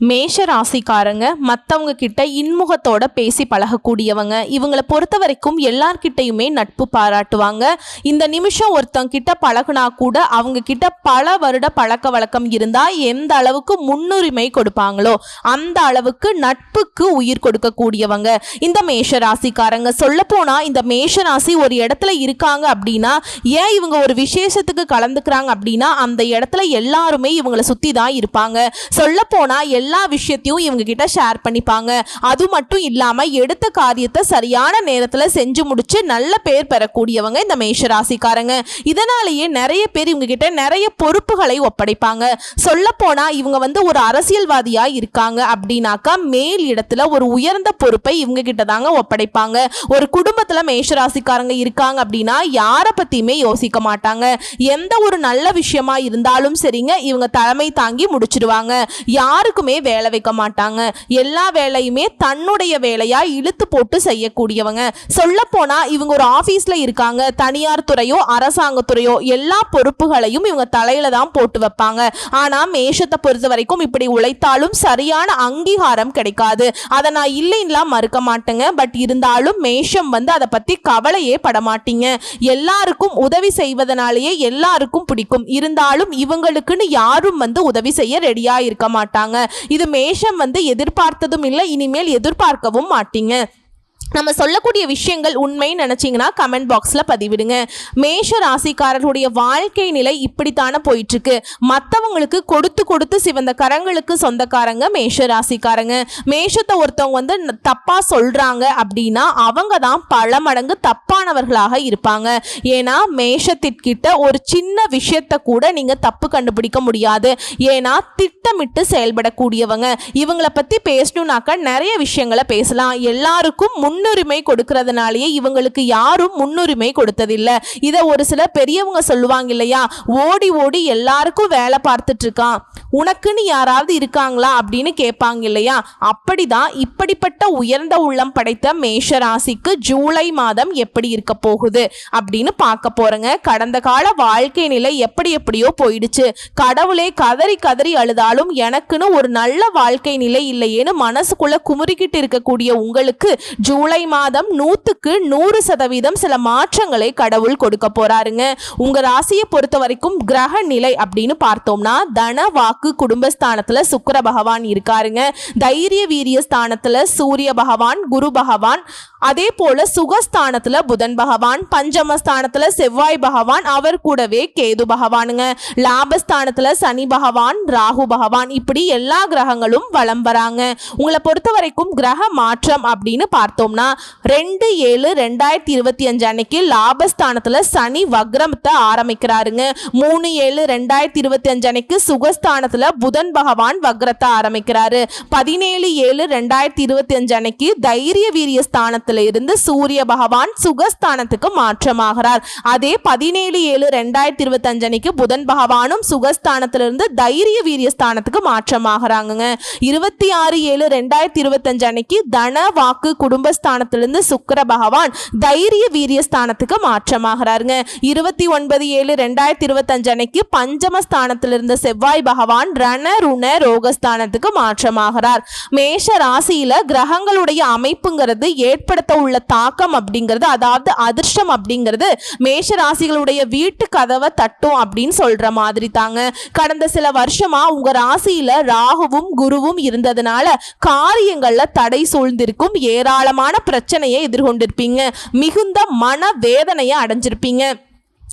மேஷ ராசிக்காரங்க மற்றவங்க கிட்ட இன்முகத்தோட பேசி பழகக்கூடியவங்க. இவங்களை பொறுத்த வரைக்கும் எல்லார்கிட்டையுமே நட்பு பாராட்டுவாங்க. இந்த நிமிஷம் ஒருத்தங்க கிட்ட பழகுனா கூட அவங்க கிட்ட பல வருட பழக்க வழக்கம் இருந்தா எந்த அளவுக்கு முன்னுரிமை கொடுப்பாங்களோ அந்த அளவுக்கு நட்புக்கு உயிர் கொடுக்கக்கூடியவங்க. இந்த மேஷ ராசிக்காரங்க சொல்ல போனா இந்த மேஷ ராசி ஒரு இடத்துல இருக்காங்க அப்படின்னா ஏன் இவங்க ஒரு விசேஷத்துக்கு கலந்துக்கிறாங்க அப்படின்னா அந்த இடத்துல எல்லாருமே இவங்களை சுத்தி தான் இருப்பாங்க. சொல்ல போனா எல்லா விஷயத்தையும் இவங்க கிட்ட ஷேர் பண்ணிப்பாங்க. அது மட்டும் இல்லாமல் எடுத்த காரியத்தை சரியான நேரத்தில் செஞ்சு முடிச்சு நல்ல பேர் பெறக்கூடியவங்க இந்த மேஷ ராசிக்காரங்க இதனாலேயே நிறைய பேர் இவங்க கிட்ட நிறைய பொறுப்புகளை ஒப்படைப்பாங்க. சொல்ல போனா இவங்க வந்து ஒரு அரசியல்வாதியா இருக்காங்க அப்படின்னாக்கா மேல் இடத்துல ஒரு உயர்ந்த பொறுப்பை இவங்க கிட்ட தாங்க ஒப்படைப்பாங்க. ஒரு குடும்பத்துல மேஷ ராசிக்காரங்க இருக்காங்க அப்படின்னா யாரை பத்தியுமே யோசிக்க மாட்டாங்க. எந்த ஒரு நல்ல விஷயமா இருந்தாலும் சரிங்க இவங்க தலைமை தாங்கி முடிச்சிடுவாங்க யாருக்குமே வேலை வைக்க மாட்டாங்க. எல்லா வேலையுமே தன்னுடைய வேலையா இழுத்து போட்டு செய்யக்கூடியவங்க. சொல்ல போனா இவங்க ஒரு ஆபீஸ்ல இருக்காங்க. தனியார் துறையோ அரசாங்கத்துறையோ எல்லா பொறுப்புகளையும் இவங்க தலையில தான் போட்டு வைப்பாங்க. ஆனா மேஷத்தை பொறுத்த வரைக்கும் இப்படி உழைத்தாலும் சரியான அங்கீகாரம் கிடைக்காது. அதை நான் இல்லைன்னா மறுக்க மாட்டேங்க. பட் இருந்தாலும் மேஷம் வந்து அதை பத்தி கவலையே பட மாட்டீங்க. எல்லாருக்கும் உதவி செய்வதனாலேயே எல்லாருக்கும் பிடிக்கும். இருந்தாலும் இவங்களுக்குன்னு யாரும் வந்து உதவி செய்ய ரெடியா இருக்க மாட்டாங்க. இது மேஷம் வந்து எதிர்பார்த்ததும் இல்லை இனிமேல் எதிர்பார்க்கவும் மாட்டீங்க. நம்ம சொல்லக்கூடிய விஷயங்கள் உண்மைன்னு நினச்சிங்கன்னா கமெண்ட் பாக்ஸில் பதிவிடுங்க. மேஷ ராசிக்காரர்களுடைய வாழ்க்கை நிலை இப்படித்தானே போயிட்டுருக்கு. மற்றவங்களுக்கு கொடுத்து கொடுத்து சிவந்த கரங்களுக்கு சொந்தக்காரங்க மேஷ ராசிக்காரங்க. மேஷத்தை ஒருத்தவங்க வந்து தப்பாக சொல்கிறாங்க அப்படின்னா அவங்க தான் பல மடங்கு தப்பானவர்களாக இருப்பாங்க. ஏன்னா மேஷத்திற்கிட்ட ஒரு சின்ன விஷயத்தை கூட நீங்கள் தப்பு கண்டுபிடிக்க முடியாது. ஏன்னா திட்டமிட்டு செயல்படக்கூடியவங்க. இவங்களை பற்றி பேசணுன்னாக்கா நிறைய விஷயங்களை பேசலாம். எல்லாருக்கும் முன் முன்னுரிமை கொடுக்கறதுனாலயே இவங்களுக்கு யாரும் முன்னுரிமை கொடுத்ததில்ல. இதை ஒரு சில பெரியவங்க சொல்லுவாங்க இல்லையா? ஓடி ஓடி எல்லாருக்கும் வேலை பார்த்துட்டு இருக்கான். உனக்குன்னு யாராவது இருக்காங்களா? அப்படின்னு கேட்பாங்க இல்லையா? அப்படிதான் இப்படிப்பட்ட உயர்ந்த உள்ளம் படைத்த மேஷ ராசிக்கு ஜூலை மாதம் எப்படி இருக்க போகுது அப்படின்னு பார்க்க போறேங்க. கடந்த கால வாழ்க்கை நிலை எப்படி எப்படியோ போயிடுச்சு. கடவுளே கதறி கதறி அழுதாலும் எனக்குன்னு ஒரு நல்ல வாழ்க்கை நிலை இல்லையேன்னு மனசுக்குள்ள குமுறிக்கிட்டு இருக்கக்கூடிய உங்களுக்கு ஜூலை ஜூலை மாதம் நூற்றுக்கு நூறு சதவீதம் சில மாற்றங்களை கடவுள் கொடுக்க போறாருங்க. உங்க ராசியை பொறுத்த வரைக்கும் கிரக நிலை அப்படின்னு பார்த்தோம்னா தன வாக்கு குடும்பஸ்தானத்துல சுக்கர பகவான் இருக்காருங்க. தைரிய வீரிய ஸ்தானத்துல சூரிய பகவான் குரு பகவான் அதே போல சுகஸ்தானத்துல புதன் பகவான் பஞ்சமஸ்தானத்துல செவ்வாய் பகவான் அவர் கூடவே கேது பகவானுங்க. லாபஸ்தானத்துல சனி பகவான் ராகு பகவான் இப்படி எல்லா கிரகங்களும் வலம் வராங்க. உங்களை பொறுத்த வரைக்கும் கிரக மாற்றம் அப்படின்னு பார்த்தோம்னா ரெண்டு ஏழு ரெண்டாயிரத்தி இருபத்தி அஞ்சு அன்னைக்கு லாபஸ்தானத்துல சனி வக்ரமத்தை ஆரம்பிக்கிறாருங்க. மூணு ஏழு ரெண்டாயிரத்தி இருபத்தி அஞ்சு அன்னைக்கு சுகஸ்தானத்துல புதன் பகவான் வக்ரத்தை ஆரம்பிக்கிறாரு. பதினேழு ஏழு ரெண்டாயிரத்தி இருபத்தி அஞ்சு அன்னைக்கு தைரிய வீரிய ஸ்தானத்துல இருந்து சூரிய பகவான் சுகஸ்தானத்துக்கு மாற்றமாகிறார். அதே பதினேழு ஏழு ரெண்டாயிரத்தி இருபத்தி அஞ்சனைக்கு அன்னைக்கு புதன் பகவானும் சுகஸ்தானத்திலிருந்து தைரிய வீரிய ஸ்தானத்துக்கு மாற்றமாகறாங்க இருபத்தி ஆறு ஏழு ரெண்டாயிரத்தி இருபத்தி அன்னைக்கு தன வாக்கு குடும்பஸ்தானத்திலிருந்து சுக்கர பகவான் தைரிய வீரிய ஸ்தானத்துக்கு மாற்றமாகிறாருங்க. இருபத்தி ஒன்பது ஏழு ரெண்டாயிரத்தி இருபத்தஞ்சு அன்னைக்கு பஞ்சம ஸ்தானத்திலிருந்து செவ்வாய் பகவான் ரண ருண ரோகஸ்தானத்துக்கு மாற்றமாகிறார். மேஷ ராசியில கிரகங்களுடைய அமைப்புங்கிறது ஏற்படுத்த உள்ள தாக்கம் அப்படிங்கிறது அதாவது அதிர்ஷ்டம் அப்படிங்கிறது மேஷ ராசிகளுடைய வீட்டு கதவை தட்டும் அப்படின்னு சொல்ற மாதிரி தாங்க. கடந்த சில வருஷமா உங்க ராசியில ராகுவும் குருவும் இருந்ததுனால காரியங்கள்ல தடை சூழ்ந்திருக்கும் ஏராளமான பிரச்சனையை எதிர்கொண்டிருப்பீங்க. மிகுந்த மன வேதனையை அடைஞ்சிருப்பீங்க.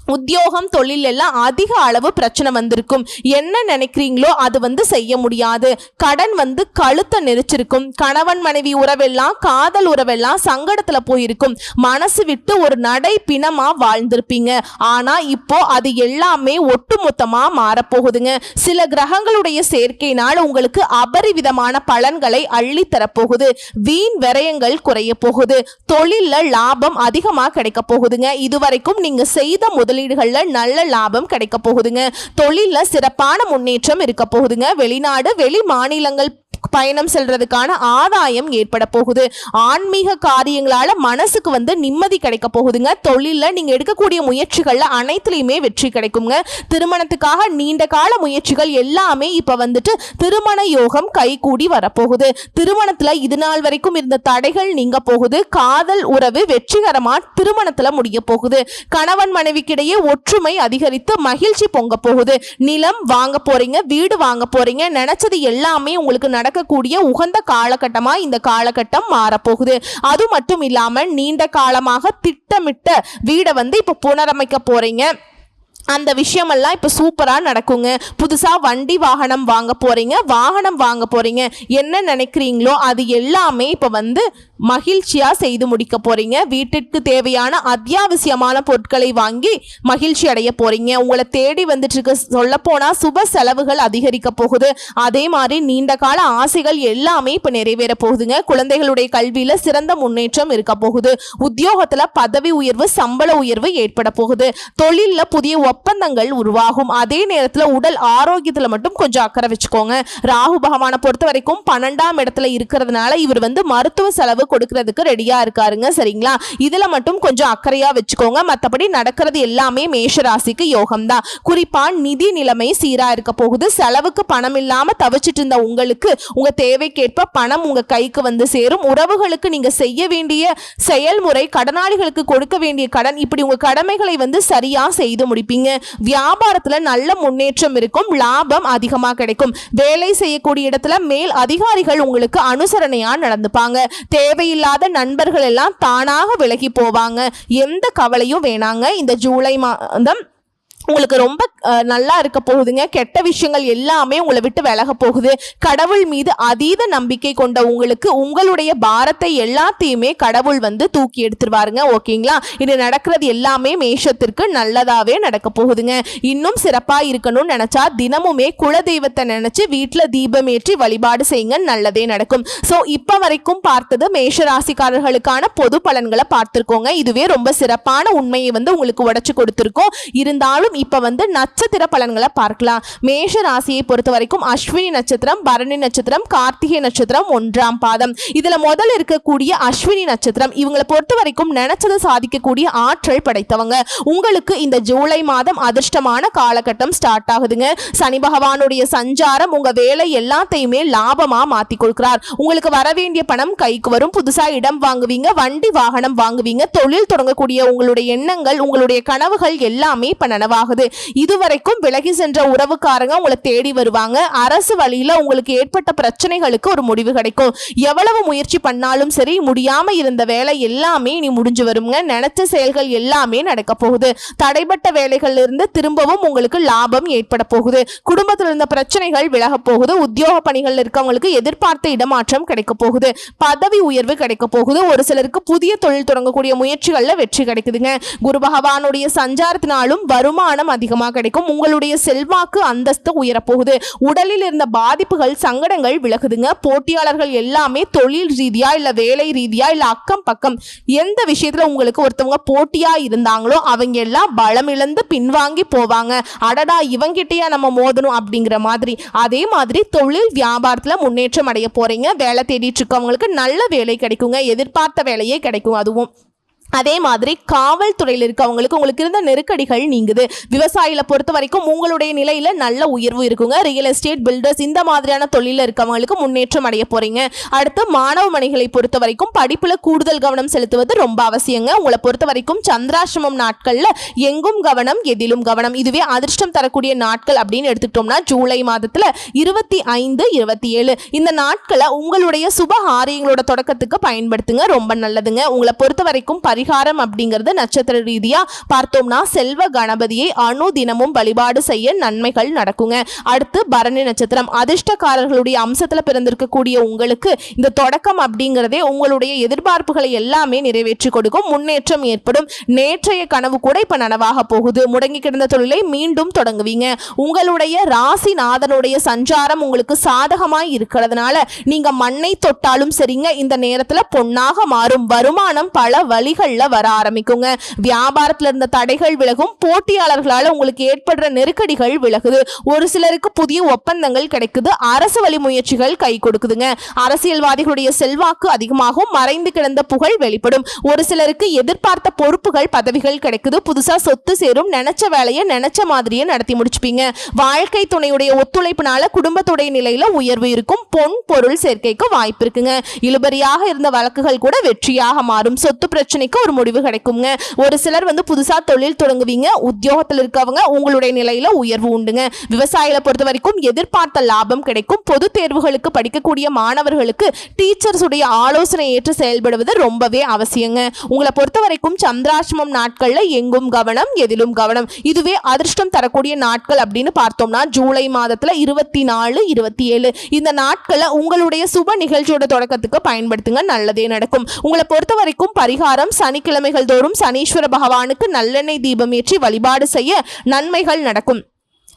உத்தியோகம் தொழில் எல்லாம் அதிக அளவு பிரச்சனை வந்திருக்கும். என்ன நினைக்கிறீங்களோ அது வந்து செய்ய முடியாது. கடன் வந்து கழுத்தை நெரிச்சிருக்கும். கணவன் மனைவி உறவெல்லாம் காதல் உறவெல்லாம் சங்கடத்துல போயிருக்கும். மனசு விட்டு ஒரு நடை பிணமா வாழ்ந்திருப்பீங்க. ஆனா இப்போ அது எல்லாமே ஒட்டுமொத்தமா மாறப்போகுதுங்க. சில கிரகங்களுடைய சேர்க்கையினால் உங்களுக்கு அபரிவிதமான பலன்களை அள்ளி தரப்போகுது. வீண் விரயங்கள் குறைய போகுது. தொழில்ல லாபம் அதிகமா கிடைக்க போகுதுங்க. இதுவரைக்கும் நீங்க செய்த முதல் முதலீடுகளில் நல்ல லாபம் கிடைக்க போகுதுங்க. தொழிலில் சிறப்பான முன்னேற்றம் இருக்க போகுதுங்க. வெளிநாடு வெளி மாநிலங்கள் பயணம் செல்றதுக்கான ஆதாயம் ஏற்பட போகுது. ஆன்மீக காரியங்களால மனசுக்கு வந்து நிம்மதி கிடைக்க போகுதுங்க. தொழிலில் நீங்க எடுக்கக்கூடிய முயற்சிகள்ல அனைத்துலயுமே வெற்றி கிடைக்குங்க. திருமணத்துக்காக நீண்ட கால முயற்சிகள் எல்லாமே இப்ப வந்துட்டு திருமண யோகம் கைகூடி வரப்போகுது. திருமணத்துல இது நாள் வரைக்கும் இருந்த தடைகள் நீங்க போகுது. காதல் உறவு வெற்றிகரமா திருமணத்துல முடிய போகுது. கணவன் மனைவிக்கிடையே ஒற்றுமை அதிகரித்து மகிழ்ச்சி பொங்க போகுது. நிலம் வாங்க போறீங்க வீடு வாங்க போறீங்க நினைச்சது எல்லாமே உங்களுக்கு நடக்கக்கூடிய உகந்த காலகட்டமாக இந்த காலகட்டம் மாறப்போகுது. அது மட்டும் இல்லாமல் நீண்ட காலமாக திட்டமிட்ட வீடை வந்து இப்போ புனரமைக்க போகிறீங்க அந்த விஷயமெல்லாம் இப்போ சூப்பராக நடக்குங்க. புதுசாக வண்டி வாகனம் வாங்க போகிறீங்க வாகனம் வாங்க போகிறீங்க என்ன நினைக்கிறீங்களோ அது எல்லாமே இப்போ வந்து மகிழ்ச்சியாக செய்து முடிக்க போகிறீங்க வீட்டிற்கு தேவையான அத்தியாவசியமான பொருட்களை வாங்கி மகிழ்ச்சி அடைய போகிறீங்க உங்களை தேடி வந்துட்டு இருக்க சொல்லப்போனால் சுப செலவுகள் அதிகரிக்க போகுது. அதே மாதிரி நீண்ட கால ஆசைகள் எல்லாமே இப்போ நிறைவேற போகுதுங்க. குழந்தைகளுடைய கல்வியில் சிறந்த முன்னேற்றம் இருக்க போகுது. உத்தியோகத்தில் பதவி உயர்வு சம்பள உயர்வு ஏற்பட போகுது. தொழிலில் புதிய ஒப்பந்தங்கள் உருவாகும். அதே நேரத்தில் உடல் ஆரோக்கியத்தில் மட்டும் கொஞ்சம் அக்கறை வச்சுக்கோங்க. ராகு பகவானை பொறுத்த வரைக்கும் பன்னெண்டாம் இடத்துல இருக்கிறதுனால இவர் வந்து மருத்துவ செலவு கொடுக்கறதுக்கு ரெடியா இருக்காருங்க சரிங்களா? இதுல மட்டும் கொஞ்சம் அக்கறையா வச்சுக்கோங்க. மற்றபடி நடக்கிறது எல்லாமே மேஷ ராசிக்கு யோகம் தான் குறிப்பா நிதி நிலைமை சீரா இருக்க போகுது. செலவுக்கு பணம் இல்லாம தவிச்சிட்டு இருந்த உங்களுக்கு உங்க தேவைக்கேற்ப பணம் உங்க கைக்கு வந்து சேரும். உறவுகளுக்கு நீங்க செய்ய வேண்டிய செயல்முறை கடனாளிகளுக்கு கொடுக்க வேண்டிய கடன் இப்படி உங்க கடமைகளை வந்து சரியா செய்து முடிப்பீங்க. வியாபாரத்துல நல்ல முன்னேற்றம் இருக்கும். லாபம் அதிகமா கிடைக்கும். வேலை செய்யக்கூடிய இடத்துல மேல் அதிகாரிகள் உங்களுக்கு அனுசரணையா நடந்துப்பாங்க. தேவை தேவையில்லாத நண்பர்கள் எல்லாம் தானாக விலகி போவாங்க. எந்த கவலையும் வேணாங்க. இந்த ஜூலை மாதம் உங்களுக்கு ரொம்ப நல்லா இருக்க போகுதுங்க. கெட்ட விஷயங்கள் எல்லாமே உங்களை விட்டு விலக போகுது. கடவுள் மீது அதீத நம்பிக்கை கொண்ட உங்களுக்கு உங்களுடைய பாரத்தை எல்லாத்தையுமே கடவுள் வந்து தூக்கி எடுத்துருவாருங்க. ஓகேங்களா? இது நடக்கிறது எல்லாமே மேஷத்திற்கு நல்லதாகவே நடக்க போகுதுங்க. இன்னும் சிறப்பாக இருக்கணும்னு நினச்சா தினமுமே குலதெய்வத்தை நினச்சி வீட்டில் தீபம் ஏற்றி வழிபாடு செய்யுங்க. நல்லதே நடக்கும். ஸோ இப்போ வரைக்கும் பார்த்தது மேஷ ராசிக்காரர்களுக்கான பொது பலன்களை பார்த்துருக்கோங்க. இதுவே ரொம்ப சிறப்பான உண்மையை வந்து உங்களுக்கு உடச்சி கொடுத்துருக்கோம். இருந்தாலும் இப்போ வந்து நட்சத்திர பலன்களை பார்க்கலாம். மேஷ ராசியை பொறுத்த வரைக்கும் அஸ்வினி நட்சத்திரம் பரணி நட்சத்திரம் கார்த்திகை நட்சத்திரம் ஒன்றாம் பாதம். இதுல முதல்ல இருக்கக்கூடிய அஸ்வினி நட்சத்திரம் இவங்களை பொறுத்த வரைக்கும் நினைச்சதை சாதிக்கக்கூடிய ஆற்றல் படைத்தவங்க. உங்களுக்கு இந்த ஜூலை மாதம் அதிர்ஷ்டமான காலகட்டம் ஸ்டார்ட் ஆகுதுங்க. சனி பகவானுடைய சஞ்சாரம் உங்க வேலை எல்லாத்தையுமே லாபமா மாத்தி கொடுக்கிறார் உங்களுக்கு வர வேண்டிய பணம் கைக்கு வரும். புதுசா இடம் வாங்குவீங்க வண்டி வாகனம் வாங்குவீங்க தொழில் தொடங்கக்கூடிய உங்களுடைய எண்ணங்கள் உங்களுடைய கனவுகள் எல்லாமே இப்ப ஆகுது. இதுவரைக்கும் விலகி சென்ற உறவுக்காரங்க உங்களை தேடி வருவாங்க. அரசு வழியில உங்களுக்கு ஏற்பட்ட பிரச்சனைகளுக்கு ஒரு முடிவு கிடைக்கும். எவ்வளவு முயற்சி பண்ணாலும் சரி முடியாம இருந்த வேலை எல்லாமே இனி முடிஞ்சு வருங்க நினைச்ச செயல்கள் எல்லாமே நடக்க போகுது. தடைப்பட்ட வேலைகள்ல இருந்து திரும்பவும் உங்களுக்கு லாபம் ஏற்பட போகுது. குடும்பத்தில் இருந்த பிரச்சனைகள் விலக போகுது. உத்தியோக பணிகள்ல இருக்கவங்களுக்கு எதிர்பார்த்த இடமாற்றம் கிடைக்க போகுது. பதவி உயர்வு கிடைக்க போகுது. ஒரு சிலருக்கு புதிய தொழில் தொடங்கக்கூடிய முயற்சிகள்ல வெற்றி கிடைக்குதுங்க. குரு பகவானுடைய சஞ்சாரத்தினாலும் வருமானம் அதிகமாக கிடைக்கும். உங்களுடைய செல்வாக்கு அந்தஸ்து உயரப்போகுது. உடலில் இருந்த பாதிப்புகள் சங்கடங்கள் விலகுதுங்க. போட்டியாளர்கள் எல்லாமே தொழில் ரீதியா இல்ல வேலை ரீதியா இல்ல அக்கம் பக்கம் எந்த விஷயத்துல உங்களுக்கு ஒருத்தவங்க போட்டியா இருந்தாங்களோ அவங்க எல்லாம் பலம் இழந்து பின்வாங்கி போவாங்க. அடடா இவங்கிட்டயா நம்ம மோதணும் அப்படிங்கிற மாதிரி. அதே மாதிரி தொழில் வியாபாரத்துல முன்னேற்றம் அடைய போறீங்க. வேலை தேடிட்டு இருக்கவங்களுக்கு நல்ல வேலை கிடைக்குங்க. எதிர்பார்த்த வேலையே கிடைக்கும் அதுவும். அதே மாதிரி காவல்துறையில் இருக்கவங்களுக்கு உங்களுக்கு இருந்த நெருக்கடிகள் நீங்குது. விவசாயியில பொறுத்த வரைக்கும் உங்களுடைய நிலையில நல்ல உயர்வு இருக்குங்க. ரியல் எஸ்டேட் பில்டர்ஸ் இந்த மாதிரியான தொழில இருக்கவங்களுக்கு முன்னேற்றம் அடைய போறீங்க. அடுத்து மாணவ மணிகளை பொறுத்த வரைக்கும் படிப்புல கூடுதல் கவனம் செலுத்துவது ரொம்ப அவசியங்க. உங்களை பொறுத்த வரைக்கும் சந்திராசிரமம் நாட்கள்ல எங்கும் கவனம் எதிலும் கவனம். இதுவே அதிர்ஷ்டம் தரக்கூடிய நாட்கள் அப்படின்னு எடுத்துக்கிட்டோம்னா ஜூலை மாதத்துல இருபத்தி ஐந்து இருபத்தி ஏழு. இந்த நாட்களை உங்களுடைய சுப ஆரியங்களோட தொடக்கத்துக்கு பயன்படுத்துங்க. ரொம்ப நல்லதுங்க. உங்களை பொறுத்த வரைக்கும் பரி பரிகாரம் அப்படிங்கிறது நட்சத்திர ரீதியா பார்த்தோம்னா செல்வ கணபதியை அணு தினமும் வழிபாடு செய்ய நன்மைகள் நடக்குங்க. அடுத்து பரணி நட்சத்திரம். அதிர்ஷ்டக்காரர்களுடைய அம்சத்தில் பிறந்திருக்கக்கூடிய உங்களுக்கு இந்த தொடக்கம் அப்படிங்கிறதே உங்களுடைய எதிர்பார்ப்புகளை எல்லாமே நிறைவேற்றி கொடுக்கும். முன்னேற்றம் ஏற்படும். நேற்றைய கனவு கூட இப்ப நனவாக போகுது. முடங்கி கிடந்த தொழிலை மீண்டும் தொடங்குவீங்க. உங்களுடைய ராசிநாதனுடைய சஞ்சாரம் உங்களுக்கு சாதகமாய் இருக்கிறதுனால நீங்க மண்ணை தொட்டாலும் சரிங்க. இந்த நேரத்தில் பொன்னாக மாறும். வருமானம் பல வழிகள் நன்மைகள்ல வர ஆரம்பிக்குங்க. வியாபாரத்துல இருந்த தடைகள் விலகும். போட்டியாளர்களால உங்களுக்கு ஏற்படுற நெருக்கடிகள் விலகுது. ஒரு சிலருக்கு புதிய ஒப்பந்தங்கள் கிடைக்குது. அரசு வழி முயற்சிகள் கை கொடுக்குதுங்க. அரசியல்வாதிகளுடைய செல்வாக்கு அதிகமாகும். மறைந்து கிடந்த புகழ் வெளிப்படும். ஒரு சிலருக்கு எதிர்பார்த்த பொறுப்புகள் பதவிகள் கிடைக்குது. புதுசா சொத்து சேரும். நினைச்ச வேலையை நினைச்ச மாதிரியே நடத்தி முடிச்சுப்பீங்க. வாழ்க்கை துணையுடைய ஒத்துழைப்புனால குடும்பத்துடைய நிலையில உயர்வு இருக்கும். பொன் பொருள் சேர்க்கைக்கு வாய்ப்பு இருக்குங்க. இழுபறியாக இருந்த வழக்குகள் கூட வெற்றியாக மாறும். சொத்து பிரச்சனைக்கு ஒரு முடிவு கிடைக்குங்க. ஒரு சிலர் வந்து புதுசா தொழில் தொடங்குவீங்க உத்தியோகத்தில் இருக்கவங்க உங்களுடைய நிலையில உயர்வு உண்டுங்க. விவசாயிகளை பொறுத்த வரைக்கும் எதிர்பார்த்த லாபம் கிடைக்கும். பொது தேர்வுகளுக்கு படிக்கக்கூடிய மாணவர்களுக்கு டீச்சர்ஸுடைய ஆலோசனை ஏற்று செயல்படுவது ரொம்பவே அவசியங்க. உங்களை பொறுத்த வரைக்கும் சந்திராசிரமம் நாட்கள்ல எங்கும் கவனம் எதிலும் கவனம். இதுவே அதிர்ஷ்டம் தரக்கூடிய நாட்கள் அப்படின்னு பார்த்தோம்னா ஜூலை மாதத்துல இருபத்தி நாலு இருபத்தி ஏழு இந்த நாட்களை உங்களுடைய சுப நிகழ்ச்சியோட தொடக்கத்துக்கு பயன்படுத்துங்க. நல்லதே நடக்கும். உங்களை பொறுத்த வரைக்கும் பரிகாரம் சனிக்கிழமைகள் தோறும் சனீஸ்வர பகவானுக்கு நல்லெண்ணெய் தீபம் ஏற்றி வழிபாடு செய்ய நன்மைகள் நடக்கும்.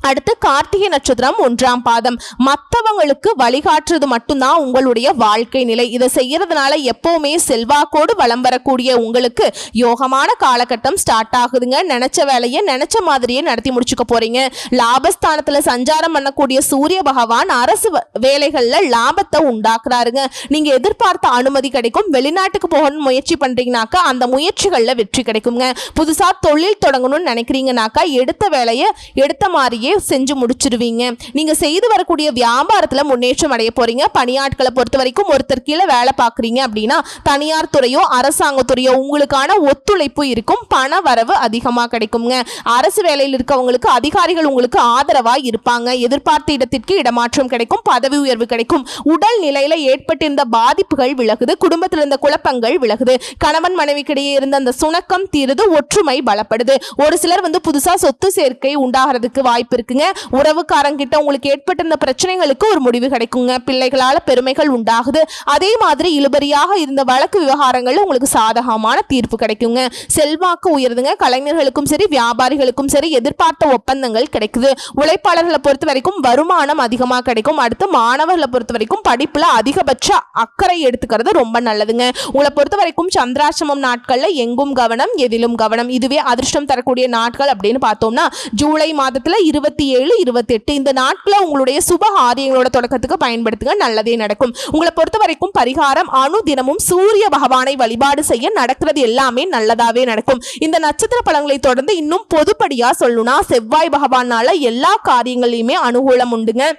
அடுத்து கார்த்திகை நட்சத்திரம் ஒன்றாம் பாதம். மற்றவங்களுக்கு வழிகாட்டுறது மட்டும்தான் உங்களுடைய வாழ்க்கை நிலை. இதை செய்யறதுனால எப்பவுமே செல்வாக்கோடு வலம் வரக்கூடிய உங்களுக்கு யோகமான காலகட்டம் ஸ்டார்ட் ஆகுதுங்க. நினைச்ச வேலையை நினைச்ச மாதிரியே நடத்தி முடிச்சுக்க போறீங்க. லாபஸ்தானத்துல சஞ்சாரம் பண்ணக்கூடிய சூரிய பகவான் அரசு வ- வேலைகள்ல லாபத்தை உண்டாக்குறாருங்க. நீங்க எதிர்பார்த்த அனுமதி கிடைக்கும். வெளிநாட்டுக்கு போகணும்னு முயற்சி பண்றீங்கனாக்கா அந்த முயற்சிகள்ல வெற்றி கிடைக்குங்க. புதுசா தொழில் தொடங்கணும்னு நினைக்கிறீங்கனாக்கா எடுத்த வேலையை எடுத்த மாதிரியே செஞ்சு முடிச்சிருவீங்க. நீங்க செய்து வரக்கூடிய வியாபாரத்துல முன்னேற்றம் அடைய போறீங்க. பணியாட்களை பொறுத்த வரைக்கும் ஒருத்தர் கீழே வேலை பார்க்குறீங்க அப்படின்னா தனியார் துறையோ அரசாங்க துறையோ உங்களுக்கான ஒத்துழைப்பு இருக்கும். பண வரவு அதிகமாக கிடைக்குங்க. அரசு வேலையில் இருக்கவங்களுக்கு அதிகாரிகள் உங்களுக்கு ஆதரவா இருப்பாங்க. எதிர்பார்த்த இடத்திற்கு இடமாற்றம் கிடைக்கும். பதவி உயர்வு கிடைக்கும். உடல் நிலையில ஏற்பட்டிருந்த பாதிப்புகள் விலகுது. குடும்பத்தில் இருந்த குழப்பங்கள் விலகுது. கணவன் மனைவிக்கிடையே இருந்த அந்த சுணக்கம் தீருது ஒற்றுமை பலப்படுது. ஒரு சிலர் வந்து புதுசா சொத்து சேர்க்கை உண்டாகிறதுக்கு வாய்ப்பு இருக்குங்க. உறவுக்காரங்கிட்ட உங்களுக்கு ஏற்பட்டிருந்த பிரச்சனைகளுக்கு ஒரு முடிவு கிடைக்குங்க. பிள்ளைகளால பெருமைகள் உண்டாகுது. அதே மாதிரி இழுபறியாக இருந்த வழக்கு விவகாரங்களில் உங்களுக்கு சாதகமான தீர்ப்பு கிடைக்குங்க. செல்வாக்கு உயருதுங்க. கலைஞர்களுக்கும் சரி வியாபாரிகளுக்கும் சரி எதிர்பார்த்த ஒப்பந்தங்கள் கிடைக்குது. உழைப்பாளர்களை பொறுத்த வரைக்கும் வருமானம் அதிகமாக கிடைக்கும். அடுத்து மாணவர்களை பொறுத்த வரைக்கும் படிப்புல அதிகபட்ச அக்கறை எடுத்துக்கிறது ரொம்ப நல்லதுங்க. உங்களை பொறுத்த வரைக்கும் சந்திராசிரமம் நாட்கள்ல எங்கும் கவனம் எதிலும் கவனம். இதுவே அதிர்ஷ்டம் தரக்கூடிய நாட்கள் அப்படின்னு பார்த்தோம்னா ஜூலை மாதத்துல இருபத்தி ஏழு இருபத்தெட்டு இந்த நாட்களை உங்களுடைய சுப காரியங்களோட தொடக்கத்துக்கு பயன்படுத்துங்க. நல்லதே நடக்கும். உங்களை பொறுத்த வரைக்கும் பரிகாரம் அணு தினமும் சூரிய பகவானை வழிபாடு செய்ய நடக்கிறது எல்லாமே நல்லதாவே நடக்கும். இந்த நட்சத்திர பலன்களை தொடர்ந்து இன்னும் பொதுப்படியா சொல்லணும்னா செவ்வாய் பகவானால எல்லா காரியங்களையுமே அனுகூலம் உண்டுங்க.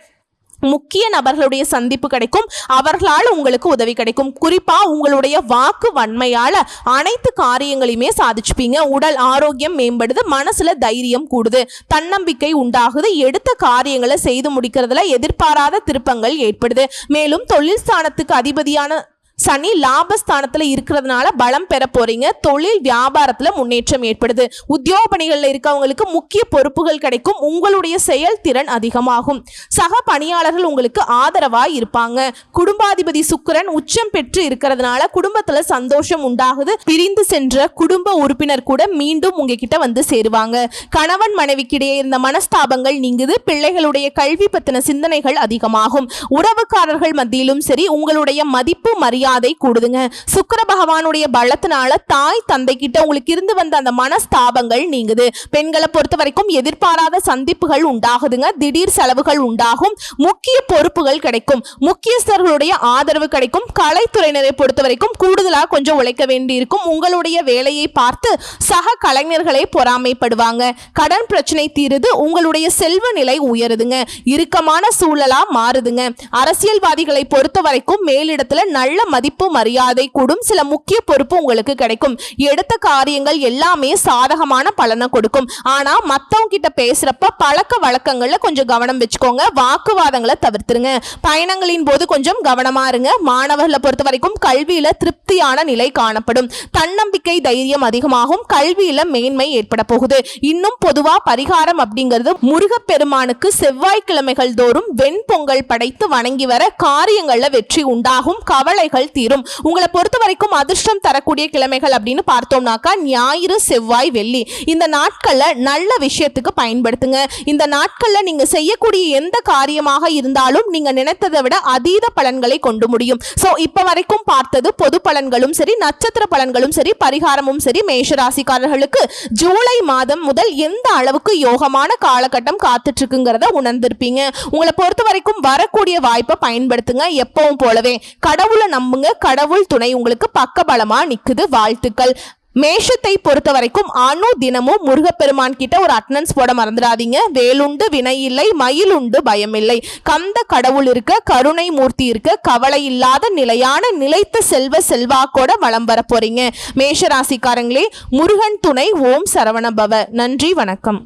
முக்கிய நபர்களுடைய சந்திப்பு கிடைக்கும். அவர்களால் உங்களுக்கு உதவி கிடைக்கும். குறிப்பா உங்களுடைய வாக்கு வன்மையால அனைத்து காரியங்களையுமே சாதிச்சுப்பீங்க. உடல் ஆரோக்கியம் மேம்படுது மனசுல தைரியம் கூடுது. தன்னம்பிக்கை உண்டாகுது. எடுத்த காரியங்களை செய்து முடிக்கிறதுல எதிர்பாராத திருப்பங்கள் ஏற்படுது. மேலும் தொழில் ஸ்தானத்துக்கு அதிபதியான சனி லாபஸ்தானத்துல இருக்கிறதுனால பலம் பெற போறீங்க. தொழில் வியாபாரத்துல முன்னேற்றம் ஏற்படுது. உத்தியோக பணிகள்ல இருக்கவங்களுக்கு முக்கிய பொறுப்புகள் கிடைக்கும். உங்களுடைய செயல்திறன் அதிகமாகும். சக பணியாளர்கள் உங்களுக்கு ஆதரவாக இருப்பாங்க. குடும்பாதிபதி சுக்கிரன் உச்சம் பெற்று இருக்கிறதுனால குடும்பத்துல சந்தோஷம் உண்டாகுது. பிரிந்து சென்ற குடும்ப உறுப்பினர் கூட மீண்டும் உங்ககிட்ட வந்து சேருவாங்க. கணவன் மனைவிக்கிடையே இருந்த மனஸ்தாபங்கள் நீங்குது. பிள்ளைகளுடைய கல்வி பத்தின சிந்தனைகள் அதிகமாகும். உறவுக்காரர்கள் மத்தியிலும் சரி உங்களுடைய மதிப்பு மரியாதை கூடுதுங்க. சுக்கர பகவானுடைய பலத்தினால தாய் தந்தை கிட்ட உங்களுக்கு இருந்து வந்த அந்த மனஸ்தாபங்கள் நீங்குது. பெண்களை பொறுத்த வரைக்கும் எதிர்பாராத சந்திப்புகள் உண்டாகுதுங்க. திடீர் செலவுகள் உண்டாகும். முக்கிய பொறுப்புகள் கிடைக்கும். முக்கியஸ்தர்களுடைய ஆதரவு கிடைக்கும். கலைத்துறையினரை பொறுத்த வரைக்கும் கூடுதலா கொஞ்சம் உழைக்க வேண்டியிருக்கும். உங்களுடைய வேலையை பார்த்து சக கலைஞர்களை பொறாமைப்படுவாங்க. கடன் பிரச்சனை தீருது. உங்களுடைய செல்வ நிலை உயருதுங்க. இறுக்கமான சூழலா மாறுதுங்க. அரசியல்வாதிகளை பொறுத்த வரைக்கும் மேலிடத்துல நல்ல மதிப்பு மரியாதை கூடும். சில முக்கிய பொறுப்பு உங்களுக்கு கிடைக்கும். எடுத்த காரியங்கள் எல்லாமே சாதகமான பலனை கொடுக்கும். ஆனா மத்தவங்க கிட்ட பேசுறப்ப பழக்க வழக்கங்கள்ல கொஞ்சம் கவனம் வச்சுக்கோங்க. வாக்குவாதங்களை தவிர்த்துருங்க. பயணங்களின் போது கொஞ்சம் கவனமா இருங்க. மாணவர்களை பொறுத்த வரைக்கும் கல்வியில திருப்தியான நிலை காணப்படும். தன்னம்பிக்கை தைரியம் அதிகமாகும். கல்வியில மேன்மை ஏற்பட போகுது. இன்னும் பொதுவா பரிகாரம் அப்படிங்கிறது முருகப்பெருமானுக்கு செவ்வாய்க்கிழமைகள் தோறும் வெண்பொங்கல் படைத்து வணங்கி வர காரியங்கள்ல வெற்றி உண்டாகும். கவலைகள் கிழமைகள் தீரும். உங்களை பொறுத்த வரைக்கும் அதிர்ஷ்டம் தரக்கூடிய கிழமைகள் அப்படின்னு பார்த்தோம்னாக்கா ஞாயிறு செவ்வாய் வெள்ளி. இந்த நாட்களில் நல்ல விஷயத்துக்கு பயன்படுத்துங்க. இந்த நாட்களில் நீங்கள் செய்யக்கூடிய எந்த காரியமாக இருந்தாலும் நீங்கள் நினைத்ததை விட அதீத பலன்களை கொண்டு முடியும். ஸோ இப்போ வரைக்கும் பார்த்தது பொது பலன்களும் சரி நட்சத்திர பலன்களும் சரி பரிகாரமும் சரி மேஷராசிக்காரர்களுக்கு ஜூலை மாதம் முதல் எந்த அளவுக்கு யோகமான காலகட்டம் காத்துட்டு இருக்குங்கிறத உணர்ந்திருப்பீங்க. உங்களை பொறுத்த வரைக்கும் வரக்கூடிய வாய்ப்பை பயன்படுத்துங்க. எப்பவும் போலவே கடவுளை நம்புங்க கடவுள் துணை உங்களுக்கு பக்கபலமா நிக்குது. வாழ்த்துக்கள். மேஷத்தை பொறுத்த வரைக்கும் அணு தினமும் முருகப்பெருமான் கிட்ட ஒரு அட்டனன்ஸ் போட மறந்துடாதீங்க. வேலுண்டு வினை இல்லை மயிலுண்டு பயமில்லை கந்த கடவுள் இருக்க கருணை மூர்த்தி இருக்க கவலை இல்லாத நிலையான நிலைத்த செல்வ செல்வாக்கோட வளம் வர போறீங்க. மேஷ ராசிக்காரங்களே முருகன் துணை ஓம் சரவணபவ நன்றி வணக்கம்.